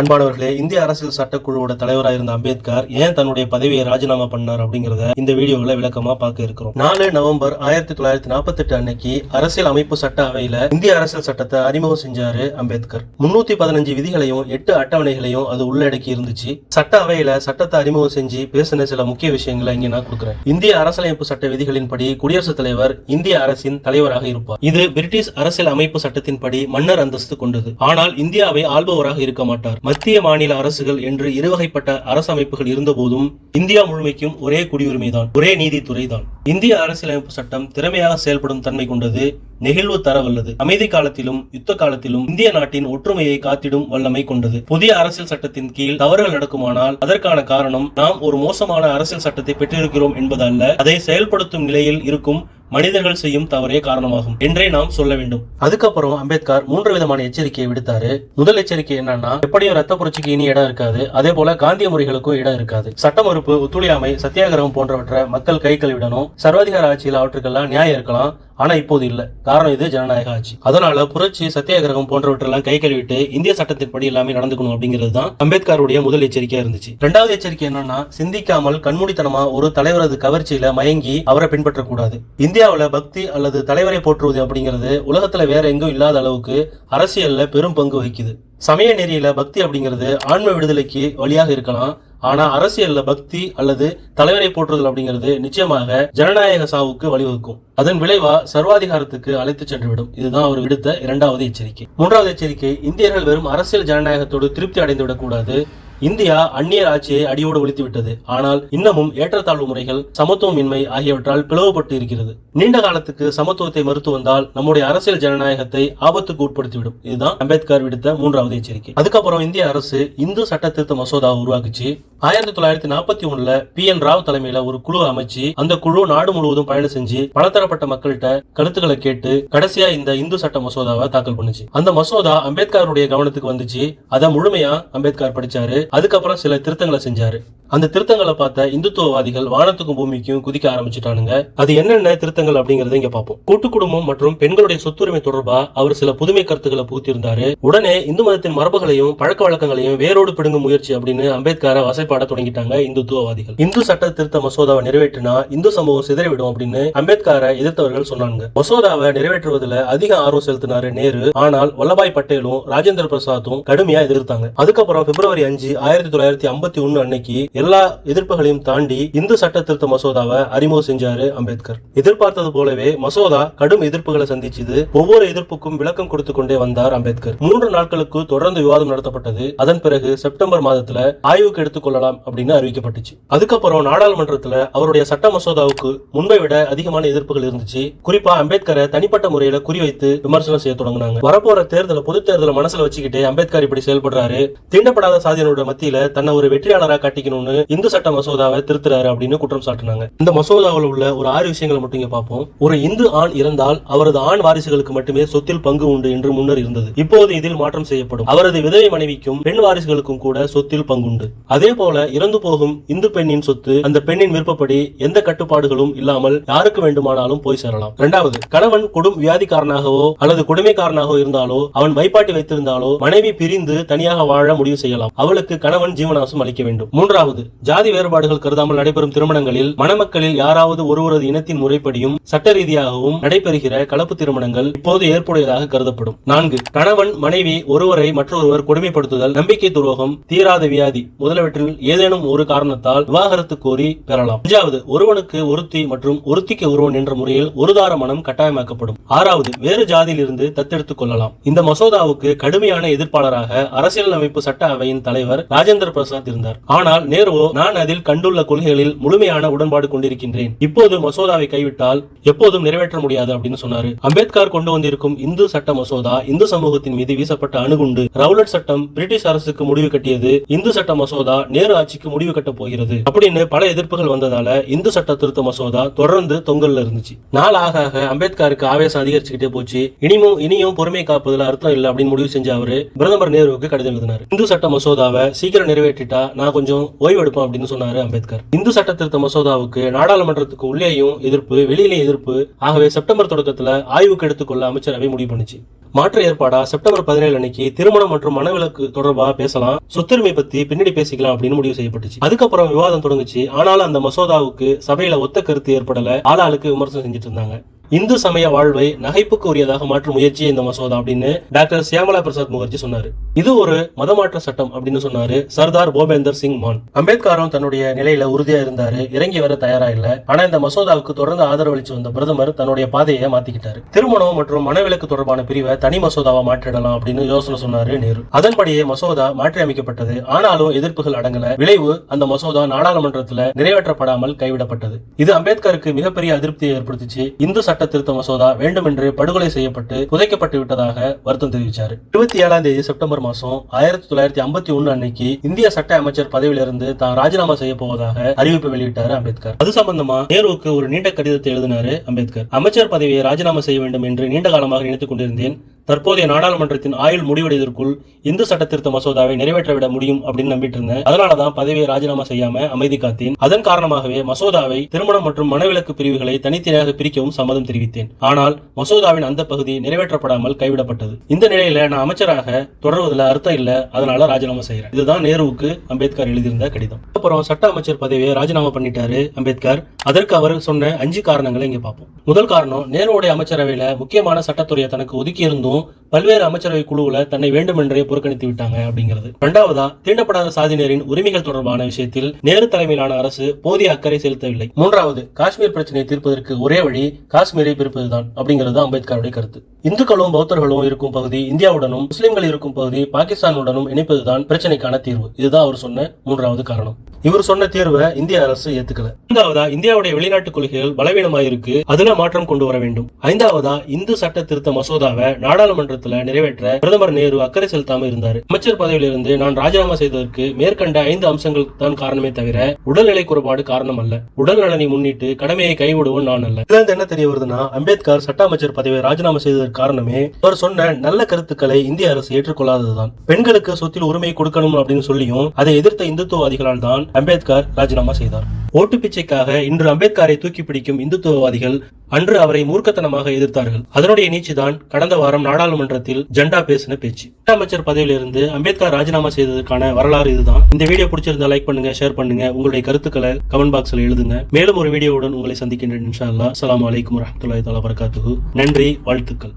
அன்பானவர்களே இந்திய அரசியல் சட்டக்குழுவோட தலைவராக இருந்த அம்பேத்கர் ஏன் தன்னுடைய பதவியை ராஜினாமா பண்ணார் அப்படிங்கறத இந்த வீடியோல விளக்கமா பார்க்க இருக்கிறோம். நாலு நவம்பர் ஆயிரத்தி தொள்ளாயிரத்தி நாற்பத்தி எட்டு அன்னைக்கு அரசியல் அமைப்பு சட்ட அவையில இந்திய அரசியல் சட்டத்தை அறிமுகம் செஞ்சாரு அம்பேத்கர். முன்னூத்தி பதினஞ்சு விதிகளையும் எட்டு அட்டவணைகளையும் அது உள்ளடக்கி இருந்துச்சு. சட்ட அவையில சட்டத்தை அறிமுகம் செஞ்சு பேசின சில முக்கிய விஷயங்களை இங்க நான் கொடுக்குறேன். இந்திய அரசியலமைப்பு சட்ட விதிகளின்படி குடியரசுத் தலைவர் இந்திய அரசின் தலைவராக இருப்பார். இது பிரிட்டிஷ் அரசியல் அமைப்பு சட்டத்தின்படி மன்னர் அந்தஸ்து கொண்டது. ஆனால் இந்தியாவை ஆள்பவராக இருக்க மாட்டார். மத்திய மாநில அரசுகள் என்று இருவகைப்பட்ட அரசமைப்புகள் இருந்தபோதும் இந்தியா முழுமைக்கும் ஒரே குடியுரிமைதான் ஒரே நீதித்துறை தான் இந்திய அரசியலமைப்பு சட்டம் திறமையாக செயல்படும் தன்மை கொண்டது. நெகிழ்வு தர வல்லது. அமைதி காலத்திலும் யுத்த காலத்திலும் இந்திய நாட்டின் ஒற்றுமையை காத்திடும் வல்லமை கொண்டது. புதிய அரசியல் சட்டத்தின் கீழ் தவறுகள் நடக்குமானால் அதற்கான காரணம் நாம் ஒரு மோசமான அரசியல் சட்டத்தை பெற்றிருக்கிறோம் என்பதல்ல. அதை செயல்படுத்தும் நிலையில் இருக்கும் மனிதர்கள் செய்யும் தவறே காரணமாகும் என்றே நாம் சொல்ல வேண்டும். அதுக்கப்புறம் அம்பேத்கர் மூன்று விதமான எச்சரிக்கையை விடுத்தாரு. முதல் எச்சரிக்கை என்னன்னா எப்படியும் ரத்த புரட்சிக்கு இனி இடம் இருக்காது. அதே போல காந்திய முறைகளுக்கும் இடம் இருக்காது. சட்ட மறுப்பு ஒத்துழையாமை சத்தியாகிரகம் போன்றவற்றை மக்கள் கை கழுவிடணும் சர்வாதிகார ஆட்சியில் அவற்றுக்கெல்லாம் நியாயம் இருக்கலாம். ஆனா இப்போது இல்ல. காரணம் இது ஜனநாயக ஆட்சி. அதனால புரட்சி சத்தியாகிரகம் போன்றவற்றெல்லாம் கை கழுவிட்டு இந்திய சட்டத்தின்படி எல்லாமே நடந்துக்கணும் அப்படிங்கிறது தான் அம்பேத்கருடைய முதல் எச்சரிக்கையா இருந்துச்சு. ரெண்டாவது எச்சரிக்கை என்னன்னா சிந்திக்காமல் கண்மூடித்தனமா ஒரு தலைவரது கவர்ச்சியில மயங்கி அவரை பின்பற்றக்கூடாது. இந்தியாவுல பக்தி அல்லது தலைவரை போற்றுவது அப்படிங்கிறது உலகத்துல வேற எங்கும் இல்லாத அளவுக்கு அரசியல்ல பெரும் பங்கு வகிக்குது. சமய நெறியில பக்தி அப்படிங்கிறது ஆன்ம விடுதலைக்கு வழியாக இருக்கலாம். ஆனா அரசியல்ல பக்தி அல்லது தலைவரை போற்றுதல் அப்படிங்கிறது நிச்சயமாக ஜனநாயக சாவுக்கு வழிவகுக்கும். அதன் விளைவா சர்வாதிகாரத்துக்கு அழைத்து சென்றுவிடும். இதுதான் அவர் விடுத்த இரண்டாவது எச்சரிக்கை. மூன்றாவது எச்சரிக்கை இந்தியர்கள் வெறும் அரசியல் ஜனநாயகத்தோடு திருப்தி அடைந்து விடக்கூடாது இந்தியா அந்நியர் ஆட்சியை அடியோடு ஒழித்து விட்டது ஆனால் இன்னமும் ஏற்றத்தாழ்வு முறைகள் சமத்துவமின்மை ஆகியவற்றால் பிளவுபட்டு இருக்கிறது. நீண்ட காலத்துக்கு சமத்துவத்தை மறுத்து வந்தால் நம்முடைய அரசியல் ஜனநாயகத்தை ஆபத்துக்கு உட்படுத்திவிடும். இதுதான் அம்பேத்கர் விடுத்த மூன்றாவது எச்சரிக்கை. அதுக்கப்புறம் இந்திய அரசு இந்து சட்ட திருத்த மசோதாவை உருவாக்குச்சு. ஆயிரத்தி தொள்ளாயிரத்தி நாற்பத்தி ஒண்ணுல பி. என். ராவ் தலைமையில ஒரு குழு அமைச்சு அந்த குழு நாடு முழுவதும் பயணம் செஞ்சு பலதரப்பட்ட மக்கள்கிட்ட கருத்துக்களை கேட்டு கடைசியா இந்த இந்து சட்ட மசோதாவை தாக்கல் பண்ணுச்சு. அந்த மசோதா அம்பேத்கருடைய கவனத்துக்கு வந்துச்சு. அதை முழுமையா அம்பேத்கர் படிச்சாரு. அதுக்கப்புறம் சில திருத்தங்களை செஞ்சாரு. அந்த திருத்தங்களை பார்த்த இந்துத்துவவாதிகள் வானத்துக்கும் பூமிக்கும் குதிக்க ஆரம்பிச்சுட்டானுங்க. அது என்னென்ன திருத்தங்கள் அப்படிங்கறத இங்க பார்ப்போம். கூட்டு குடும்பம் மற்றும் பெண்களுடைய சொத்துரிமை தொடர்பா அவர் சில புதுமை கருத்துக்களை பூத்திருந்தாரு உடனே இந்து மதத்தின் மரபுகளையும் பழக்க வழக்கங்களையும் வேரோடு பிடுங்கும் முயற்சி அப்படின்னு அம்பேத்கரை வசைப்பாட தொடங்கிட்டாங்க இந்துத்துவவாதிகள். இந்து சட்ட திருத்த மசோதாவை நிறைவேற்றினா இந்து சமூகம் சிதறிவிடும் அப்படின்னு அம்பேத்கரை எதிர்த்தவர்கள் சொன்னாங்க மசோதாவை நிறைவேற்றுவதில் அதிக ஆர்வம் செலுத்தினாரு நேரு. ஆனால் வல்லபாய் பட்டேலும் ராஜேந்திர பிரசாத்தும் கடுமையா எதிர்த்தாங்க. அதுக்கப்புறம் பிப்ரவரி அஞ்சு ஆயிரத்தி தொள்ளாயிரத்தி ஐம்பத்தி ஒண்ணு அன்னைக்கு எல்லா எதிர்ப்புகளையும் தாண்டி இந்து சட்ட திருத்த மசோதாவை அறிமுகம் செஞ்சாரு அம்பேத்கர். எதிர்பார்த்தது போலவே மசோதா கடும் எதிர்ப்புகளை சந்திச்சது. ஒவ்வொரு எதிர்ப்புக்கும் விளக்கம் கொடுத்து கொண்டே வந்தார் அம்பேத்கர். மூன்று நாட்களுக்கு தொடர்ந்து விவாதம் நடத்தப்பட்டது. அதன் பிறகு செப்டம்பர் மாதத்துல ஆய்வுக்கு எடுத்துக்கொள்ளலாம் அப்படின்னு அறிவிக்கப்பட்டுச்சு. அதுக்கப்புறம் நாடாளுமன்றத்துல அவருடைய சட்ட மசோதாவுக்கு முன்பை விட அதிகமான எதிர்ப்புகள் இருந்துச்சு. குறிப்பா அம்பேத்கரை தனிப்பட்ட முறையில குறிவைத்து விமர்சனம் செய்ய தொடங்கினாங்க. வரப்போற தேர்தல பொது தேர்தலை மனசுல வச்சுக்கிட்டே அம்பேத்கர் இப்படி செயல்படுறாரு. தீண்டப்படாத சாதியினரோட மத்தியில தன்னை ஒரு வெற்றியாளரா காட்டிக்கணும்னு இந்து சட்ட மசோதாவை திருத்துறாரு அப்படின்னு குற்றம் சாட்டினாங்க. இந்த மசோதாவில் உள்ள ஒரு ஆறு விஷயங்களை மட்டும் இங்க பார்ப்போம். ஒரு இந்து ஆண் இறந்தால் அவரது ஆண் வாரிசுகளுக்கு மட்டுமே சொத்தில் பங்கு உண்டு என்று முன்னர் இருந்தது. இப்போது இதில் மாற்றம் செய்யப்படும். அவரது விதவை மனைவிக்கும் பெண் வாரிசுகளுக்கும் கூட சொத்தில் பங்குண்டு. அதே போல இறந்து போகும் இந்து பெண்ணின் சொத்து அந்த பெண்ணின் விருப்பப்படி எந்த கட்டுப்பாடுகளும் இல்லாமல் யாருக்கு வேண்டுமானாலும் போய் சேரலாம். இரண்டாவது கணவன் கொடும் வியாதிக்காரனாகவோ அல்லது கொடுமைக்காரனாகவோ இருந்தாலோ அவன் வைப்பாட்டி வைத்திருந்தாலோ மனைவி பிரிந்து தனியாக வாழ முடிவு செய்யலாம். அவளுக்கு கணவன் ஜீவனாசம் அளிக்க வேண்டும். மூன்றாவது மூன்றாவது ஜாதி வேறுபாடுகள் கருதாமல் நடைபெறும் திருமணங்களில் மணமக்களில் யாராவது ஒருவரது இனத்தின் முறைப்படியும் சட்ட ரீதியாகவும் நடைபெறுகிற கலப்பு திருமணங்கள் இப்போது ஏற்புடையதாக கருதப்படும். நான்கு கணவன் மனைவி ஒருவரை மற்றொருவர் கொடுமைப்படுத்துதல் நம்பிக்கை துரோகம் தீராத வியாதி முதலவற்றில் ஏதேனும் ஒரு காரணத்தால் விவாகரத்து கோரி பெறலாம். அஞ்சாவது ஒருவனுக்கு ஒருத்தி மற்றும் ஒருத்திக்கு ஒருவன் என்ற முறையில் ஒருதார மனம் கட்டாயமாக்கப்படும். ஆறாவது வேறு ஜாதியிலிருந்து தத்தெடுத்துக் கொள்ளலாம். இந்த மசோதாவுக்கு கடுமையான எதிர்ப்பாளராக அரசியல் அமைப்பு சட்ட அவையின் தலைவர் ராஜேந்திர பிரசாத் இருந்தார். ஆனால் நேரு நேருவோ நான் அதில் கண்டுள்ள கொள்கைகளில் முழுமையான உடன்பாடு கொண்டிருக்கின்றேன். இப்போது மசோதாவை கைவிட்டால் எப்போதும் நிறைவேற்ற முடியாது அப்படின்னு சொன்னாரு. அம்பேத்கர் கொண்டு வந்திருக்கும் இந்து சட்ட மசோதா இந்து சமூகத்தின் மீது வீசப்பட்ட அணுகுண்டு ரவுலட் சட்டம் பிரிட்டிஷ் அரசுக்கு முடிவு கட்டியது இந்து சட்ட மசோதா நேரு ஆட்சிக்கு முடிவு கட்ட போகிறது அப்படின்னு பல எதிர்ப்புகள் வந்ததால இந்து சட்ட திருத்த மசோதா தொடர்ந்து தொங்கல்ல இருந்துச்சு. நாள் ஆக ஆக அம்பேத்கருக்கு ஆவேசம் அதிகரிச்சுக்கிட்டே போச்சு. இனிமும் இனியும் பொறுமை காப்பதுல அர்த்தம் இல்லை அப்படின்னு முடிவு செஞ்ச அவரு பிரதமர் நேருவுக்கு கடிதம் எழுதினார். இந்து சட்ட மசோதாவை சீக்கிரம் நிறைவேற்றிட்டா நான் கொஞ்சம் ஓய்வு ஓய்வெடுப்போம் அப்படின்னு சொன்னாரு அம்பேத்கர். இந்து சட்ட திருத்த மசோதாவுக்கு நாடாளுமன்றத்துக்கு உள்ளேயும் எதிர்ப்பு வெளியிலேயும் எதிர்ப்பு. ஆகவே செப்டம்பர் தொடக்கத்துல ஆய்வுக்கு எடுத்துக்கொள்ள அமைச்சரவை முடிவு பண்ணுச்சு. மாற்று ஏற்பாடா செப்டம்பர் பதினேழு அன்னைக்கு திருமணம் மற்றும் மனவிலக்கு தொடர்பா பேசலாம் சொத்துரிமை பத்தி பின்னாடி பேசிக்கலாம் அப்படின்னு முடிவு செய்யப்பட்டுச்சு. அதுக்கப்புறம் விவாதம் தொடங்குச்சு. ஆனாலும் அந்த மசோதாவுக்கு சபையில ஒத்த கருத்து ஏற்படல. ஆளாளுக்கு விமர்சனம் செஞ்சுட்டு இருந்தாங்க. இந்து சமய வாழ்வை நகைப்புக்கு உரியதாக மாற்றும் முயற்சியை இந்த மசோதா அப்படின்னு டாக்டர் சியாமலா பிரசாத் முகர்ஜி சொன்னாரு. இது ஒரு மதமாற்ற சட்டம் அப்படின்னு சொன்னாரு சர்தார் போபேந்தர் சிங் மான். அம்பேத்கரும் தன்னுடைய நிலையில உறுதியா இருந்தாரு இறங்கி வர தயாரா இல்ல. ஆனா இந்த மசோதாவுக்கு தொடர்ந்து ஆதரவளிச்சு வந்த பிரதமர் தன்னுடைய பாதையை மாத்திக்கிட்டாரு. திருமணம் மற்றும் மனவிலக்கு தொடர்பான பிரிவை தனி மசோதாவா மாற்றிடலாம் அப்படின்னு யோசனை சொன்னாரு நேரு. அதன்படியே மசோதா மாற்றி அமைக்கப்பட்டது ஆனாலும் எதிர்ப்புகள் அடங்கல. விளைவு அந்த மசோதா நாடாளுமன்றத்துல நிறைவேற்றப்படாமல் கைவிடப்பட்டது. இது அம்பேத்கருக்கு மிகப்பெரிய அதிருப்தியை ஏற்படுத்திச்சு. இந்து சட்ட திருத்த மசோதா வேண்டுமென்று படுகொலை செய்யப்பட்டு புதைக்கப்பட்டு விட்டதாக வருத்தம் தெரிவித்தார் இருபத்தி ஏழாம் தேதி செப்டம்பர் மாசம் ஆயிரத்தி தொள்ளாயிரத்தி ஐம்பத்தி ஒன்னு அன்னைக்கு இந்திய சட்ட அமைச்சர் பதவியிலிருந்து தான் ராஜினாமா செய்ய போவதாக அறிவிப்பு வெளியிட்டார் அம்பேத்கர். அது சம்பந்தமா நேருவுக்கு ஒரு நீண்ட கடிதத்தை எழுதினாரு அம்பேத்கர். அமைச்சர் பதவியை ராஜினாமா செய்ய வேண்டும் என்று நீண்ட காலமாக நினைத்துக் கொண்டிருந்தேன். தற்போதைய நாடாளுமன்றத்தின் ஆயுள் முடிவடைவதற்குள் இந்து சட்ட திருத்த மசோதாவை நிறைவேற்றவிட முடியும் அப்படின்னு நம்பிட்டு இருந்தேன் அதனாலதான் பதவியை ராஜினாமா செய்யாம அமைதி காத்தேன். அதன் காரணமாகவே மசோதாவை திருமணம் மற்றும் மனவிலக்கு பிரிவுகளை தனித்தனியாக பிரிக்கவும் சம்மதம் தெரிவித்தேன். ஆனால் மசோதாவின் அந்த பகுதி நிறைவேற்றப்படாமல் கைவிடப்பட்டது. இந்த நிலையில நான் அமைச்சராக தொடர்வதில் அர்த்தம் இல்ல. அதனால ராஜினாமா செய்யறேன் இதுதான் நேருவுக்கு அம்பேத்கர் எழுதியிருந்த கடிதம். அப்புறம் சட்ட அமைச்சர் பதவியை ராஜினாமா பண்ணிட்டாரு அம்பேத்கர். அதற்கு அவர் சொன்ன அஞ்சு காரணங்களை இங்க பார்ப்போம். முதல் காரணம் நேருவுடைய அமைச்சரவையில முக்கியமான சட்டத்துறையை தனக்கு ஒதுக்கி இருந்தும் பல்வேறு அமைச்சரவை குழுவுல தன்னை வேண்டுமென்றே புறக்கணித்து விட்டாங்க அப்படிங்கிறது. இரண்டாவதா தீண்டப்படாத சாதியினரின் உரிமைகள் தொடர்பான விஷயத்தில் நேரு தலைமையிலான அரசு போதிய அக்கறை செலுத்தவில்லை. மூன்றாவது காஷ்மீர் பிரச்சனையை தீர்ப்பதற்கு ஒரே வழி காஷ்மீரை பிரிப்பதுதான் அப்படிங்கிறது அம்பேத்கருடைய கருத்து. இந்துக்களும் பௌத்தர்களும் இருக்கும் பகுதி இந்தியாவுடனும் முஸ்லிம்கள் இருக்கும் பகுதி பாகிஸ்தானுடனும் இணைப்பதுதான் பிரச்சனைக்கான தீர்வு. இதுதான் அவர் சொன்ன மூன்றாவது காரணம். இவர் சொன்ன தீர்வை இந்திய அரசு ஏத்துக்கல. ஐந்தாவதா இந்தியாவுடைய வெளிநாட்டு கொள்கைகள் பலவீனமாயிருக்கு. அதுல மாற்றம் கொண்டு வர வேண்டும். ஐந்தாவதா இந்து சட்ட திருத்த மசோதாவை நாடா நாடாளுமன்றத்துல நிறைவேற்ற பிரதமர் நேரு அக்கறை செலுத்தாம இருந்தார். அமைச்சர் பதவியிலிருந்து நான் ராஜினாமா செய்ததற்கு மேற்கண்ட ஐந்து அம்சங்கள் தான் காரணமே தவிர உடல்நிலை குறைபாடு காரணம் அல்ல. உடல் நலனை முன்னிட்டு கடமையை கைவிடுவோம் நான் அல்ல. இதுல என்ன தெரிய வருதுன்னா அம்பேத்கர் சட்ட அமைச்சர் பதவியை ராஜினாமா செய்ததற்கு காரணமே அவர் சொன்ன நல்ல கருத்துக்களை இந்திய அரசு ஏற்றுக்கொள்ளாததுதான். பெண்களுக்கு சொத்தில் உரிமை கொடுக்கணும் அப்படின்னு சொல்லியும் அதை எதிர்த்த இந்துத்துவவாதிகளால் தான் அம்பேத்கர் ராஜினாமா செய்தார். ஓட்டு பிச்சைக்காக இன்று அம்பேத்கரை தூக்கி பிடிக்கும் இந்துத்துவவாதிகள் அன்று அவரை மூர்க்கத்தனமாக எதிர்த்தார்கள். அதனுடைய நீட்சிதான் கடந்த வாரம் நாடாளுமன்றத்தில் ஜெண்டா பேசின பேச்சு. அமைச்சர் பதவியிலிருந்து அம்பேத்கர் ராஜினாமா செய்ததற்கான வரலாறு இதுதான். இந்த வீடியோ பிடிச்சிருந்தா லைக் பண்ணுங்க ஷேர் பண்ணுங்க. உங்களுடைய கருத்துக்களை கமெண்ட் பாக்ஸ்ல எழுதுங்க. மேலும் ஒரு வீடியோவுடன் உங்களை சந்திக்கின்றேன் இன்ஷா அல்லாஹ் அஸ்ஸலாமு அலைக்கும் வரஹ்மத்துல்லாஹி தஆலா வபரகாத்துஹு. நன்றி வாழ்த்துக்கள்.